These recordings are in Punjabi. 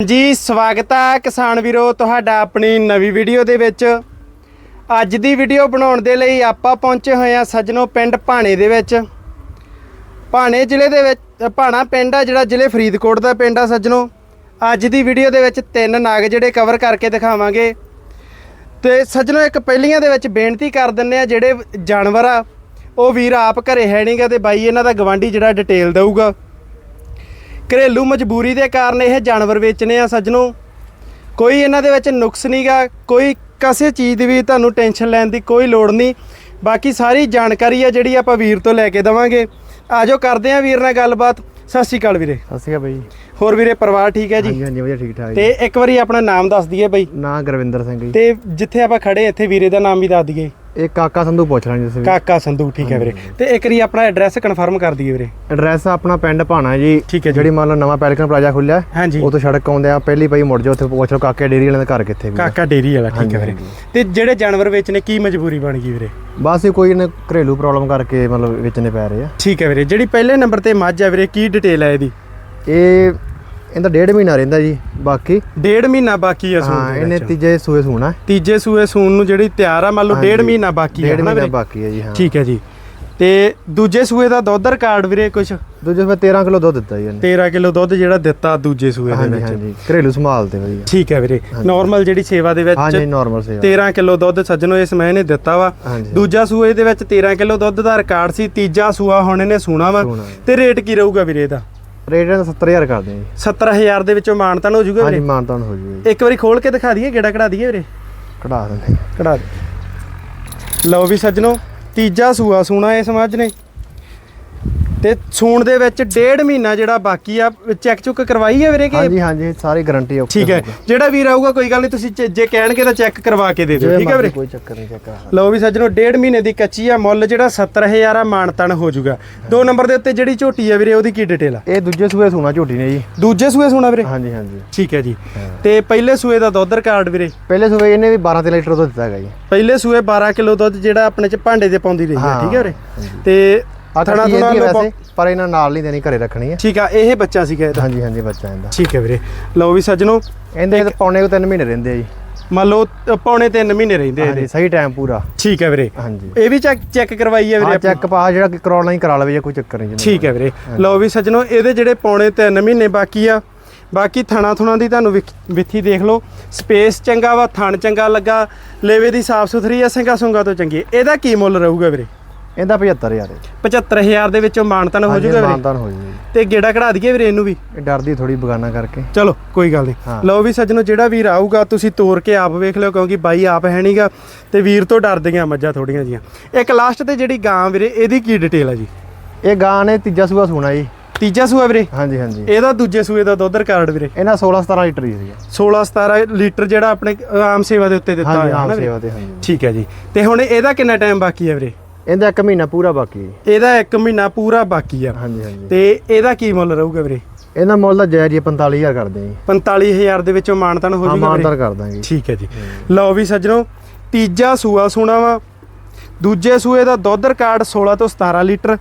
ਜੀ ਸਵਾਗਤ ਹੈ ਕਿਸਾਨ ਵੀਰੋ ਤੁਹਾਡਾ ਆਪਣੀ ਨਵੀਂ ਵੀਡੀਓ ਦੇ ਵਿੱਚ। ਅੱਜ ਦੀ ਵੀਡੀਓ ਬਣਾਉਣ ਦੇ ਲਈ ਆਪਾਂ ਪਹੁੰਚੇ ਹੋਏ ਆ ਸੱਜਣੋ ਪਿੰਡ ਭਾਣੇ ਦੇ ਵਿੱਚ। ਭਾਣੇ ਜ਼ਿਲ੍ਹੇ ਦੇ ਵਿੱਚ, ਭਾਣਾ ਪਿੰਡ ਆ ਜਿਹੜਾ ਜ਼ਿਲ੍ਹੇ ਫਰੀਦਕੋਟ ਦਾ ਪਿੰਡ ਆ ਸੱਜਣੋ। ਅੱਜ ਦੀ ਵੀਡੀਓ ਦੇ ਵਿੱਚ ਤਿੰਨ ਨਾਗ ਜਿਹੜੇ ਕਵਰ ਕਰਕੇ ਦਿਖਾਵਾਂਗੇ। ਤੇ ਸੱਜਣੋ, ਇੱਕ ਪਹਿਲੀਆਂ ਦੇ ਵਿੱਚ ਬੇਨਤੀ ਕਰ ਦਿੰਨੇ ਆ, ਜਿਹੜੇ ਜਾਨਵਰ ਆ, ਉਹ ਵੀਰ ਆਪ ਘਰੇ ਹੈ ਨਹੀਂਗਾ ਤੇ ਬਾਈ ਇਹਨਾਂ ਦਾ ਗਵਾਂਢੀ ਜਿਹੜਾ ਡਿਟੇਲ ਦਊਗਾ। ਘਰੇਲੂ ਮਜਬੂਰੀ ਦੇ ਕਾਰਨ ਇਹ ਜਾਨਵਰ ਵੇਚਣੇ ਆ ਸੱਜਣੋ। ਕੋਈ ਇਹਨਾਂ ਦੇ ਵਿੱਚ ਨੁਕਸ ਨਹੀਂਗਾ ਕੋਈ ਕਿਸੇ ਚੀਜ਼ ਦੀ ਵੀ ਤੁਹਾਨੂੰ ਟੈਨਸ਼ਨ ਲੈਣ ਦੀ ਕੋਈ ਲੋੜ ਨਹੀਂ। ਬਾਕੀ ਸਾਰੀ ਜਾਣਕਾਰੀ ਆ ਜਿਹੜੀ ਆਪਾਂ ਵੀਰ ਤੋਂ ਲੈ ਕੇ ਦਵਾਂਗੇ। ਆਜੋ ਕਰਦੇ ਆ ਵੀਰ ਨਾਲ ਗੱਲਬਾਤ। ਸਤਿ ਸ਼੍ਰੀ ਅਕਾਲ ਵੀਰੇ। ਸਤਿ ਸ਼੍ਰੀ ਅਕਾਲ ਬਾਈ। ਹੋਰ ਵੀਰੇ ਪਰਿਵਾਰ ਠੀਕ ਹੈ ਜੀ? ਹਾਂਜੀ ਹਾਂਜੀ ਵਧੀਆ ਠੀਕ ਠਾਕ ਤੇ ਇੱਕ ਵਾਰੀ ਆਪਣਾ ਨਾਮ ਦੱਸ ਦਈਏ ਬਈ। ਨਾਂ ਗੁਰਵਿੰਦਰ ਸਿੰਘ ਜੀ। ਤੇ ਜਿੱਥੇ ਆਪਾਂ ਖੜੇ ਇੱਥੇ ਵੀਰੇ ਦਾ ਨਾਮ ਵੀ ਦੱਸ ਦਈਏ। ਇਹ ਕਾਕਾ ਸੰਧੂ ਪੁੱਛ ਲੈਣ ਵੀ। ਕਾਕਾ ਸੰਧੂ ਠੀਕ ਹੈ ਵੀਰੇ। ਤੇ ਇੱਕ ਵਾਰੀ ਆਪਣਾ ਐਡਰੈਸ ਕਨਫਰਮ ਕਰ ਦਈਏ ਵੀਰੇ। ਐਡਰੈਸ ਆਪਣਾ ਪਿੰਡ ਭਾਣਾ ਜੀ। ਠੀਕ ਹੈ ਜੀ। ਜਿਹੜੀ ਮੰਨ ਲਓ ਨਵਾਂ ਪੈਲਕਨ ਪਲਾਜ਼ਾ ਖੁੱਲਿਆ ਹਾਂਜੀ। ਉਹ ਤੋਂ ਸੜਕ ਆਉਂਦੇ ਆ ਪਹਿਲੀ ਪਈ ਮੁੜ ਜਾਓ ਉੱਥੇ ਪੁੱਛ ਲਓ ਕਾਕੇ ਡੇਰੀ ਵਾਲਿਆਂ ਦਾ ਘਰ ਕਿੱਥੇ ਵੀ। ਕਾਕਾ ਡੇਰੀ ਵਾਲਾ ਠੀਕ ਹੈ ਵੀਰੇ। ਤੇ ਜਿਹੜੇ ਜਾਨਵਰ ਵੇਚਣੇ ਕੀ ਮਜਬੂਰੀ ਬਣ ਗਈ ਵੀਰੇ? ਬਸ ਇਹ ਕੋਈ ਨੇ ਘਰੇਲੂ ਪ੍ਰੋਬਲਮ ਕਰਕੇ ਮਤਲਬ ਵੇਚਣੇ ਪੈ ਰਹੇ ਆ। ਠੀਕ ਹੈ ਵੀਰੇ। ਜਿਹੜੀ ਪਹਿਲੇ ਨੰਬਰ ਤੇ ਮੱਝ ਆ ਵੀਰੇ ਕੀ ਡਿਟੇਲ ਹੈ ਇਹਦੀ? ਇਹ ਇਹਦਾ ਡੇਢ ਮਹੀਨਾ ਰਹਿੰਦਾ ਜੀ ਬਾਕੀ। ਡੇਢ ਮਹੀਨਾ ਬਾਕੀ ਆ ਸੂਣ ਹਾਂ ਦੇ ਇਹਨੇ ਵਿੱਚ। ਤੀਜੇ ਸੂਏ ਸੂਣਾ ਤੀਜੇ ਸੂਏ ਸੂਣ ਨੂੰ ਜਿਹੜੀ ਤਿਆਰ ਆ ਮੰਨ ਲਓ ਡੇਢ ਹਾਂਜੀ। ਮਹੀਨਾ ਬਾਕੀ ਹੈ ਡੇਢ ਨਾ ਮਹੀਨਾ ਵੀਰੇ? ਬਾਕੀ ਹੈ ਜੀ ਹਾਂ। ਠੀਕ ਹੈ ਜੀ। ਤੇ ਦੂਜੇ ਸੂਏ ਦਾ ਦੁੱਧ ਰਿਕਾਰਡ ਵੀਰੇ ਕੁਝ ਦੂਜੇ ਸੂਏ 13 ਕਿਲੋ ਦੁੱਧ ਦਿੱਤਾ ਜੀ ਇਹਨੇ। 13 ਕਿਲੋ ਦੁੱਧ ਜਿਹੜਾ ਦਿੱਤਾ ਦੂਜੇ ਸੂਏ ਦੇ ਹਾਂਜੀ ਵਿੱਚ। ਹਾਂਜੀ। ਘਰੇਲੂ ਸੰਭਾਲ ਤੇ ਵਧੀਆ। ਠੀਕ ਹੈ ਵੀਰੇ। ਨਾਰਮਲ ਜਿਹੜੀ ਸੇਵਾ ਦੇ ਵਿੱਚ ਹਾਂਜੀ ਨਾਰਮਲ ਸੇਵਾ। 13 ਕਿਲੋ ਦੁੱਧ ਸੱਜਣੋ ਇਸ ਮਹੀਨੇ ਨੇ ਦਿੱਤਾ ਵਾ। ਹਾਂਜੀ। ਦੂਜਾ ਸੂਏ ਦੇ ਵਿੱਚ 13 ਕਿਲੋ ਦੁੱਧ ਦਾ ਰਿਕਾਰਡ ਸੀ ਤੀਜਾ ਸੂਆ ਹੁਣ ਇਹਨੇ ਸੂਣਾ ਵਾ। ਸੂਣਾ। ਤੇ ਰੇਟ ਕੀ ਰਹੂਗਾ ਵੀਰੇ ਇਹਦਾ? ਰੇਟ ਇਹਦਾ 70000 ਕਰਦੇ ਆ ਜੀ। 70000 ਦੇ ਵਿੱਚੋਂ ਮਾਨਤਨ ਹੋ ਜਾਊਗਾ ਹਾਂਜੀ ਵੀਰੇ? ਮਾਨਤਾਨ ਹੋ ਜੂਗਾ ਇੱਕ ਵਾਰੀ ਖੋਲ ਕੇ ਦਿਖਾ ਦਈਏ ਕਿਹੜਾ ਕਢਾ ਦਈਏ ਵੀਰੇ। ਕਢਾ ਦਿੰਦੇ ਕਢਾ ਦੇ। ਲਓ ਵੀ ਸੱਜਣੋ ਤੀਜਾ ਸੂਆ ਸੂਣਾ ਇਸ ਮੱਝ ਨੇ। ਤੇ ਸੂਣ ਦੇ ਵਿੱਚ ਡੇਢ ਮਹੀਨਾ ਜਿਹੜਾ ਬਾਕੀ ਆ ਚੈੱਕ ਚੁੱਕ ਕਰਵਾਈ ਹੈ ਵੀਰੇ ਕਿ? ਹਾਂਜੀ ਹਾਂਜੀ ਸਾਰੀ ਗਾਰੰਟੀ ਓਕੇ ਠੀਕ ਹੈ। ਜਿਹੜਾ ਵੀਰ ਆਊਗਾ ਕੋਈ ਗੱਲ ਨਹੀਂ ਤੁਸੀਂ ਜੇ ਕਹਿਣਗੇ ਤਾਂ ਚੈੱਕ ਕਰਵਾ ਕੇ ਦੇ ਦਿਓ। ਠੀਕ ਹੈ ਵੀਰੇ? ਕੋਈ ਚੱਕਰ ਨਹੀਂ ਚੱਕਰ ਲਓ ਵੀ ਸੱਜਣੋ ਡੇਢ ਮਹੀਨੇ ਦੀ ਕੱਚੀ ਆ ਮੁੱਲ ਜਿਹੜਾ 70000 ਆ ਮਾਨਤਨ ਹੋ ਜਾਊਗਾ। ਦੋ ਨੰਬਰ ਦੇ ਉੱਤੇ ਜਿਹੜੀ ਝੋਟੀ ਆ ਵੀਰੇ ਉਹਦੀ ਕੀ ਡਿਟੇਲ ਆ? ਇਹ ਦੂਜੇ ਸੂਏ ਸੋਨਾ ਝੋਟੀ ਨੇ ਜੀ। ਦੂਜੇ ਸੂਏ ਸੋਣਾ ਵੀਰੇ? ਹਾਂਜੀ ਹਾਂਜੀ। ਠੀਕ ਹੈ ਜੀ। ਤੇ ਪਹਿਲੇ ਸੂਏ ਦਾ ਦੁੱਧ ਰਿਕਾਰਡ ਵੀਰੇ? ਪਹਿਲੇ ਸੂਏ ਇਹਨੇ ਵੀ 12 ਲੀਟਰ ਦੁੱਧ ਦਿੱਤਾ ਹੈਗਾ ਜੀ। ਪਹਿਲੇ ਸੂਏ 12 ਕਿਲੋ ਦੁੱਧ ਜਿਹੜਾ ਆਪਣੇ ਚ ਭਾਂਡੇ ਦੇ ਪਾਉਂਦੀ ਰਹੀ ਹੈ ਠੀਕ ਹੈ ਵੀਰੇ। ਤੇ ਆ ਥਣਾ ਵੈਸੇ ਪਰ ਇਹਨਾਂ ਨਾਲ ਨਹੀਂ ਦੇਣੀ ਘਰੇ ਰੱਖਣੀ ਹੈ। ਠੀਕ ਆ ਇਹ ਬੱਚਾ ਸੀਗਾ ਇਹਦਾ। ਹਾਂਜੀ ਹਾਂਜੀ ਬੱਚਾ ਇਹਦਾ। ਠੀਕ ਹੈ ਵੀਰੇ। ਲਓ ਵੀ ਸੱਜਣੋ ਇਹਦੇ ਪੌਣੇ ਕੋ 3 ਮਹੀਨੇ ਰਹਿੰਦੇ ਆ ਜੀ। ਮੰਨ ਲਓ ਪੌਣੇ 3 ਮਹੀਨੇ ਰਹਿੰਦੇ ਇਹਦੇ। ਸਹੀ ਟਾਈਮ ਪੂਰਾ। ਠੀਕ ਹੈ ਵੀਰੇ। ਹਾਂਜੀ। ਇਹ ਵੀ ਚੈੱਕ ਚੈੱਕ ਕਰਵਾਈ ਹੈ ਵੀਰੇ ਹਾਂ ਆਪਾਂ? ਚੈੱਕ ਪਾ ਜਿਹੜਾ ਕਿ ਕਰਾਉਣਾ ਹੀ ਕਰਾ ਲਵੇ ਜੇ ਕੋਈ ਚੱਕਰ ਨਹੀਂ। ਜੀ ਠੀਕ ਹੈ ਵੀਰੇ। ਲਓ ਵੀ ਸੱਜਣੋ ਇਹਦੇ ਜਿਹੜੇ ਪੌਣੇ 3 ਮਹੀਨੇ ਬਾਕੀ ਆ ਬਾਕੀ ਥਣਾ ਥੁਣਾ ਦੀ ਤੁਹਾਨੂੰ ਵਿੱਥੀ ਦੇਖ ਲਓ। ਸਪੇਸ ਚੰਗਾ ਵਾ ਥਣ ਚੰਗਾ ਲੱਗਾ ਲੇਵੇ ਦੀ ਸਾਫ਼ ਸੁਥਰੀ ਆ ਸਿੰਘਾ ਸੁੰਗਾ ਤੋਂ ਚੰਗੀ ਇਹਦਾ ਕੀ ਮੁੱਲ ਰਹੂਗਾ ਵੀਰੇ? ਇਹਦਾ 75000 ਹੈ। 75000 ਦੇ ਵਿੱਚੋਂ ਮਾਨਤਨ ਹੋ ਜਾਊਗਾ ਵੀਰੇ? ਮਾਨਤਾਨ ਹੋ ਜੂਗਾ। ਤੇ ਗੇੜਾ ਕਢਾ ਦਈਏ ਵੀਰੇ ਇਹਨੂੰ ਵੀ? ਇਹ ਡਰਦੀ ਥੋੜੀ ਬਗਾਨਾ ਕਰਕੇ। ਚਲੋ ਕੋਈ ਗੱਲ ਨਹੀਂ ਹਾਂ। ਲਓ ਵੀ ਸੱਜਣੋ ਜਿਹੜਾ ਵੀਰ ਆਊਗਾ ਤੁਸੀਂ ਤੋਰ ਕੇ ਆਪ ਵੇਖ ਲਿਓ ਕਿਉਂਕਿ ਬਾਈ ਆਪ ਹੈ ਨਹੀਂਗਾ ਤੇ ਵੀਰ ਤੋਂ ਡਰਦੀਆਂ ਮੱਝਾਂ ਥੋੜੀਆਂ ਜੀਆਂ। ਇੱਕ ਲਾਸਟ ਤੇ ਜਿਹੜੀ ਗਾਂ ਵੀਰੇ ਇਹਦੀ ਕੀ ਡਿਟੇਲ ਆ ਜੀ? ਇਹ ਗਾਂ ਨੇ ਤੀਜਾ ਸੂਆ ਸੋਣਾ ਜੀ। ਤੀਜਾ ਸੂਆ ਵੀਰੇ? ਹਾਂਜੀ ਹਾਂਜੀ। ਇਹਦਾ ਦੂਜੇ ਸੂਏ ਦਾ ਦੁੱਧ ਰਿਕਾਰਡ ਵੀਰੇ। ਇਹਨਾਂ 16 17 ਲੀਟਰ ਹੀ ਸੀਗਾ। 16 17 ਲੀਟਰ ਜਿਹੜਾ ਆਪਣੇ ਆਮ ਸੇਵਾ ਦੇ ਉੱਤੇ ਦਿੱਤਾ ਹੋਇਆ ਹੈ ਆਮ ਨਾ ਵੀਰੇ? ਸੇਵਾ ਤੇ ਹਾਂਜੀ। ਠੀਕ ਹੈ ਜੀ। ਤੇ ਹੁਣ ਇਹਦਾ ਕਿੰਨਾ ਟਾਈਮ ਬਾਕੀ ਹੈ ਵੀਰੇ? ਇਹਦਾ ਇੱਕ ਮਹੀਨਾ ਪੂਰਾ ਬਾਕੀ ਹੈ। ਇਹਦਾ 1 ਮਹੀਨਾ ਪੂਰਾ ਬਾਕੀ ਆ। ਹਾਂਜੀ ਹਾਂਜੀ। ਤੇ ਇਹਦਾ ਕੀ ਮੁੱਲ ਰਹੂਗਾ ਵੀਰੇ? ਇਹਦਾ ਮੁੱਲ ਤਾਂ ਜਾਇਜ਼ ਹੀ ਹੈ, 45000 ਕਰਦੇ ਆ ਜੀ। 45000 ਦੇ ਵਿੱਚੋਂ ਮਾਨਤਨ ਹੋ ਹਾਂ ਜਾਊਗਾ ਵੀਰੇ? ਮਾਨਦਾਰ ਕਰ ਦਾਂਗੇ। ਠੀਕ ਹੈ ਜੀ। ਲਓ ਵੀ ਸੱਜਣੋ ਤੀਜਾ ਸੂਆ ਸੂਣਾ ਵਾ। ਦੂਜੇ ਸੂਏ ਦਾ ਦੁੱਧ ਰਿਕਾਰਡ 16 ਤੋਂ 17 ਲੀਟਰ।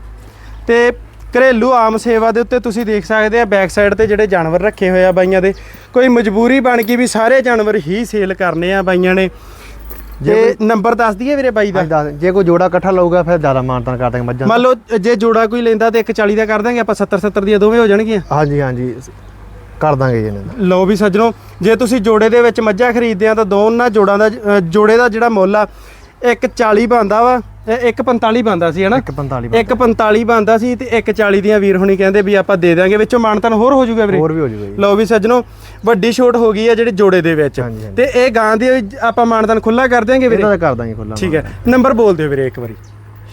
ਤੇ ਘਰੇਲੂ ਆਮ ਸੇਵਾ ਦੇ ਉੱਤੇ ਤੁਸੀਂ ਦੇਖ ਸਕਦੇ ਆ ਬੈਕ ਸਾਈਡ ਤੇ ਜਿਹੜੇ ਜਾਨਵਰ ਰੱਖੇ ਹੋਏ ਆ ਬਾਈਆਂ ਦੇ। ਕੋਈ ਮਜਬੂਰੀ ਬਣ ਗਈ ਵੀ ਸਾਰੇ ਜਾਨਵਰ ਹੀ ਸੇਲ ਕਰਨੇ ਆ ਬਾਈਆਂ ਨੇ। ਤੇ ਨੰਬਰ ਦੱਸ ਦਈਏ ਵੀਰੇ ਬਾਈ ਦਾ? ਦੱਸ, ਜੇ ਕੋਈ ਜੋੜਾ ਇਕੱਠਾ ਲਊਗਾ ਫਿਰ ਜ਼ਿਆਦਾ ਮਾਨਤਾਨ ਕਰ ਦਾਂਗੇ ਮੱਝਾਂ ਮੰਨ ਲਓ ਜੇ ਜੋੜਾ ਕੋਈ ਲੈਂਦਾ ਤੇ 140 ਦਾ ਕਰ ਦਾਂਗੇ ਆਪਾਂ 70 70 ਦੀਆਂ ਦੋਵੇਂ ਹੋ ਜਾਣਗੀਆਂ। ਹਾਂਜੀ ਹਾਂਜੀ। ਕਰ ਦਾਂਗੇ ਜੀ ਇਹਨਾਂ ਦਾ। ਲਓ ਵੀ ਸੱਜਣੋ ਜੇ ਤੁਸੀਂ ਜੋੜੇ ਦੇ ਵਿੱਚ ਮੱਝਾਂ ਖਰੀਦਦੇ ਆ ਤਾਂ ਦੋਨਾਂ ਜੋੜਾਂ ਦਾ ਜੋੜੇ ਦਾ ਜਿਹੜਾ ਮੁੱਲ ਆ ਇੱਕ 40 ਬੰਦਾ ਵਾ। ਤੇ ਇੱਕ 45 ਬੰਦਾ ਸੀ ਹਨਾ? 145 ਇੱਕ 45 ਬੰਦਾ ਸੀ ਤੇ ਇੱਕ 40 ਦੀਆਂ ਵੀਰ ਹੁਣੀ ਕਹਿੰਦੇ ਵੀ ਆਪਾਂ ਦੇ ਦਾਂਗੇ ਵਿੱਚੋਂ ਮਾਨਤਨ ਹੋਰ ਹੋ ਜਾਊਗਾ ਵੀਰੇ। ਹੋਰ ਵੀ ਹੋ ਲਓ ਵੀ ਸੱਜਣੋ ਵੱਡੀ ਛੋਟ ਹੋ ਗਈ ਆ ਜਿਹੜੇ ਜੋੜੇ ਦੇ ਵਿੱਚ। ਤੇ ਇਹ ਗਾਂ ਦੀ ਆਪਾਂ ਮਾਨਤਨ ਖੁੱਲਾ ਕਰ ਦਿਆਂਗੇ ਵੀਰੇ? ਇਹਨਾਂ ਦਾ ਕਰ ਦਾਂਗੇ ਖੁੱਲਾ ਠੀਕ ਹੈ। ਨੰਬਰ ਬੋਲ ਦਿਓ ਵੀਰੇ ਇੱਕ ਵਾਰੀ।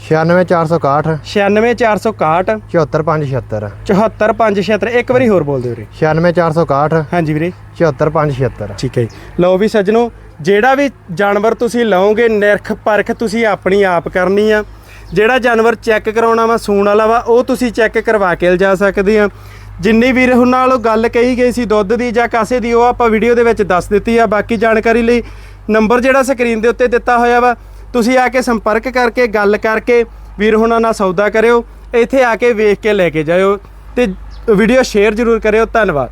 96461 96461 74576 74576 ਇੱਕ ਵਾਰੀ ਹੋਰ ਬੋਲ ਦਿਓ ਵੀਰੇ। 96461 ਹਾਂਜੀ ਵੀਰੇ। 74576 ਠੀਕ ਹੈ ਜੀ। ਲਓ ਵੀ ਸੱਜਣੋ ਜਿਹੜਾ ਵੀ ਜਾਨਵਰ ਤੁਸੀਂ ਲਓਗੇ ਨਿਰਖ ਪਰਖ ਤੁਸੀਂ ਆਪਣੀ ਆਪ ਕਰਨੀ ਆ। ਜਿਹੜਾ ਜਾਨਵਰ ਚੈੱਕ ਕਰਾਉਣਾ ਵਾ ਸੂਣ ਵਾਲਾ ਵਾ ਉਹ ਤੁਸੀਂ ਚੈੱਕ ਕਰਵਾ ਕੇ ਲਿਜਾ ਸਕਦੇ ਆ। ਜਿੰਨੀ ਵੀਰ ਹੁਣ ਨਾਲੋਂ ਗੱਲ ਕਹੀ ਗਈ ਸੀ ਦੁੱਧ ਦੀ ਜਾਂ ਕਾਸੇ ਦੀ ਉਹ ਆਪਾਂ ਵੀਡੀਓ ਦੇ ਵਿੱਚ ਦੱਸ ਦਿੱਤੀ ਆ। ਬਾਕੀ ਜਾਣਕਾਰੀ ਲਈ ਨੰਬਰ ਜਿਹੜਾ ਸਕਰੀਨ ਦੇ ਉੱਤੇ ਦਿੱਤਾ ਹੋਇਆ ਵਾ ਤੁਸੀਂ ਆ ਕੇ ਸੰਪਰਕ ਕਰਕੇ, ਗੱਲ ਕਰਕੇ ਵੀਰ ਹੁਣਾਂ ਨਾਲ ਸੌਦਾ ਕਰਿਓ, ਇੱਥੇ ਆ ਕੇ ਵੇਖ ਕੇ ਲੈ ਕੇ ਜਾਇਓ ਤੇ ਵੀਡੀਓ ਸ਼ੇਅਰ ਜ਼ਰੂਰ ਕਰਿਓ, ਧੰਨਵਾਦ।